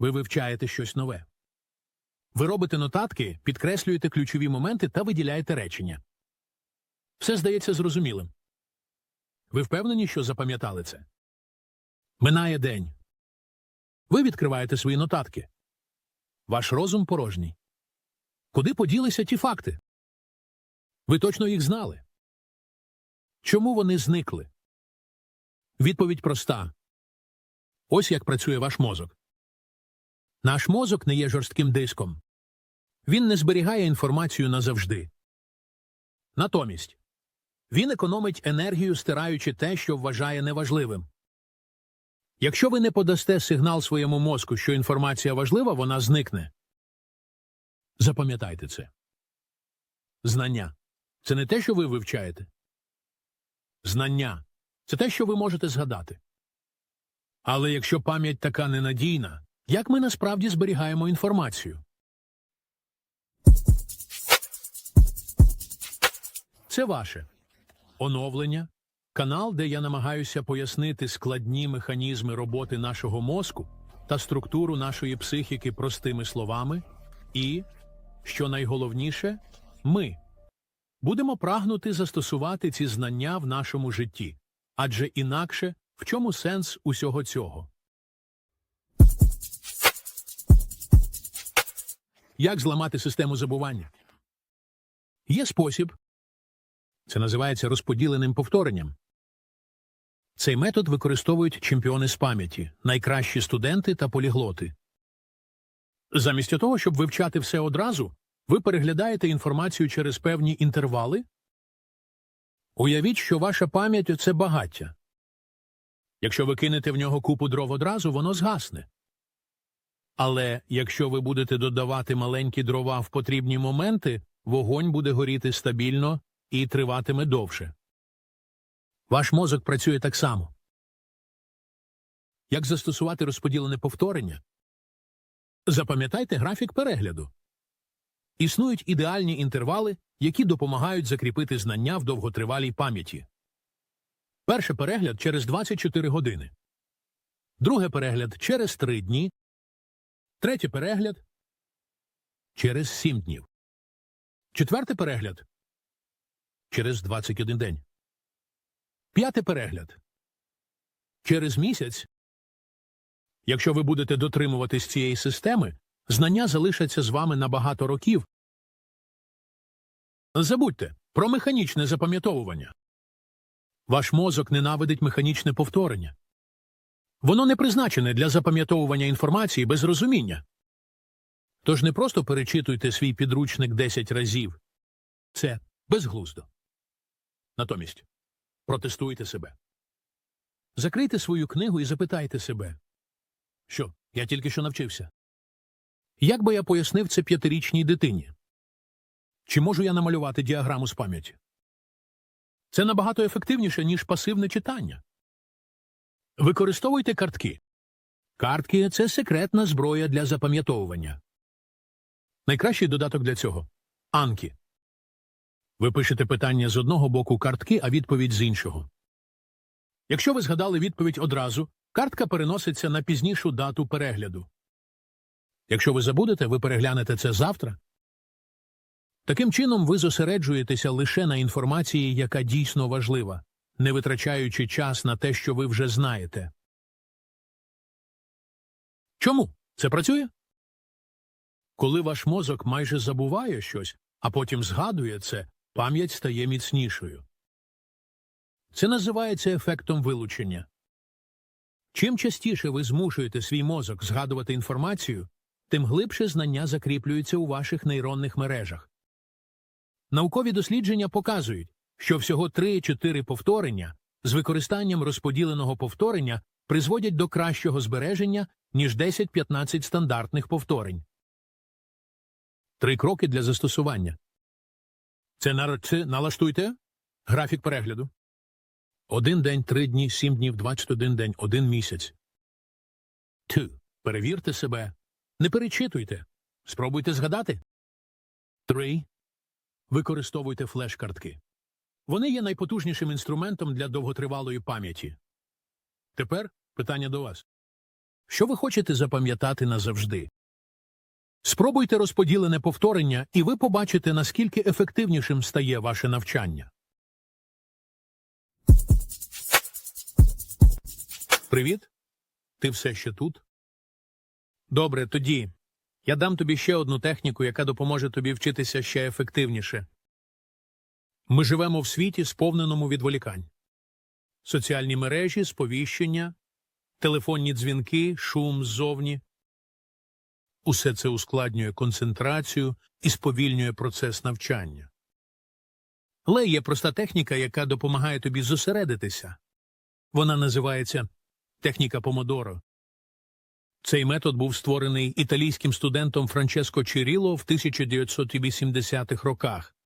Ви вивчаєте щось нове. Ви робите нотатки, підкреслюєте ключові моменти та виділяєте речення. Все здається зрозумілим. Ви впевнені, що запам'ятали це? Минає день. Ви відкриваєте свої нотатки. Ваш розум порожній. Куди поділися ті факти? Ви точно їх знали. Чому вони зникли? Відповідь проста. Ось як працює ваш мозок. Наш мозок не є жорстким диском. Він не зберігає інформацію назавжди. Натомість він економить енергію, стираючи те, що вважає неважливим. Якщо ви не подасте сигнал своєму мозку, що інформація важлива, вона зникне. Запам'ятайте це. Знання це не те, що ви вивчаєте. Знання це те, що ви можете згадати. Але якщо пам'ять така ненадійна, як ми насправді зберігаємо інформацію? Це ваше оновлення, канал, де я намагаюся пояснити складні механізми роботи нашого мозку та структуру нашої психіки простими словами, і, що найголовніше, ми будемо прагнути застосувати ці знання в нашому житті, адже інакше в чому сенс усього цього? Як зламати систему забування? Є спосіб. Це називається розподіленим повторенням. Цей метод використовують чемпіони з пам'яті, найкращі студенти та поліглоти. Замість того, щоб вивчати все одразу, ви переглядаєте інформацію через певні інтервали. Уявіть, що ваша пам'ять це багаття. Якщо ви кинете в нього купу дров одразу, воно згасне. Але якщо ви будете додавати маленькі дрова в потрібні моменти, вогонь буде горіти стабільно і триватиме довше. Ваш мозок працює так само. Як застосувати розподілене повторення? Запам'ятайте графік перегляду. Існують ідеальні інтервали, які допомагають закріпити знання в довготривалій пам'яті. Перший перегляд через 24 години. Другий перегляд через 3 дні. Третій перегляд через 7 днів. Четвертий перегляд через 21 день. П'ятий перегляд через місяць. Якщо ви будете дотримуватись цієї системи, знання залишаться з вами на багато років. Забудьте про механічне запам'ятовування. Ваш мозок ненавидить механічне повторення. Воно не призначене для запам'ятовування інформації без розуміння. Тож не просто перечитуйте свій підручник 10 разів. Це безглуздо. Натомість протестуйте себе. Закрийте свою книгу і запитайте себе. Що, я тільки що навчився? Як би я пояснив це п'ятирічній дитині? Чи можу я намалювати діаграму з пам'яті? Це набагато ефективніше, ніж пасивне читання. Використовуйте картки. Картки це секретна зброя для запам'ятовування. Найкращий додаток для цього анкі. Ви пишете питання з одного боку картки, а відповідь з іншого. Якщо ви згадали відповідь одразу, картка переноситься на пізнішу дату перегляду. Якщо ви забудете, ви переглянете це завтра. Таким чином, ви зосереджуєтеся лише на інформації, яка дійсно важлива, не витрачаючи час на те, що ви вже знаєте. Чому це працює? Коли ваш мозок майже забуває щось, а потім згадує це, пам'ять стає міцнішою. Це називається ефектом вилучення. Чим частіше ви змушуєте свій мозок згадувати інформацію, тим глибше знання закріплюються у ваших нейронних мережах. Наукові дослідження показують, що всього 3-4 повторення з використанням розподіленого повторення призводять до кращого збереження, ніж 10-15 стандартних повторень. Три кроки для застосування. Це, на... це налаштуйте графік перегляду. Один день, три дні, сім днів, 21 день, один місяць. Two. Перевірте себе. Не перечитуйте. Спробуйте згадати. Три. Використовуйте флеш-картки. Вони є найпотужнішим інструментом для довготривалої пам'яті. Тепер питання до вас. що ви хочете запам'ятати назавжди. Спробуйте розподілене повторення, і ви побачите, наскільки ефективнішим стає ваше навчання. Привіт. Ти все ще тут? Добре, тоді. Я дам тобі ще одну техніку, яка допоможе тобі вчитися ще ефективніше. Ми живемо в світі, сповненому відволікань. Соціальні мережі, сповіщення, телефонні дзвінки, шум ззовні. Усе це ускладнює концентрацію і сповільнює процес навчання. Але є проста техніка, яка допомагає тобі зосередитися. Вона називається техніка Помодоро. Цей метод був створений італійським студентом Франческо Чиріло в 1980-х роках.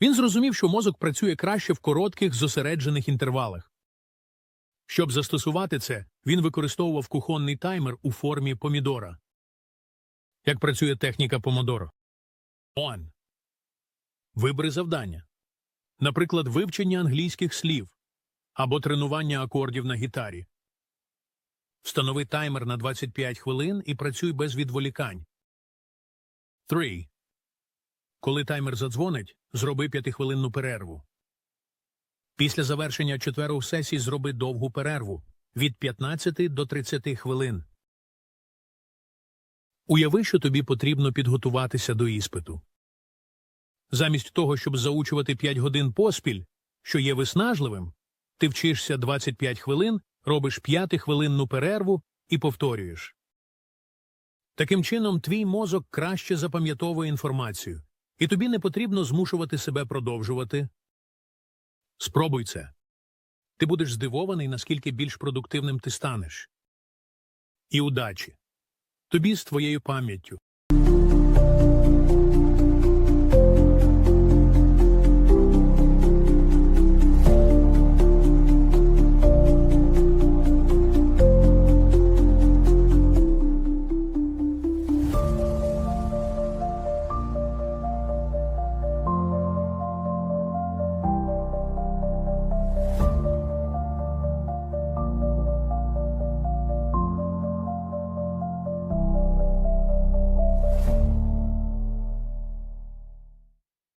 Він зрозумів, що мозок працює краще в коротких зосереджених інтервалах. Щоб застосувати це, він використовував кухонний таймер у формі помідора. Як працює техніка помодоро? Он. Вибери завдання. Наприклад, вивчення англійських слів або тренування акордів на гітарі. Встанови таймер на 25 хвилин і працюй без відволікань. 3. Коли таймер задзвонить, зроби 5-хвилинну перерву. Після завершення четверох сесій зроби довгу перерву від 15 до 30 хвилин. Уяви, що тобі потрібно підготуватися до іспиту. Замість того, щоб заучувати 5 годин поспіль, що є виснажливим, ти вчишся 25 хвилин, робиш 5-хвилинну перерву і повторюєш. Таким чином, твій мозок краще запам'ятовує інформацію, і тобі не потрібно змушувати себе продовжувати. Спробуй це. Ти будеш здивований, наскільки більш продуктивним ти станеш. І удачі! Тобі з твоєю пам'яттю.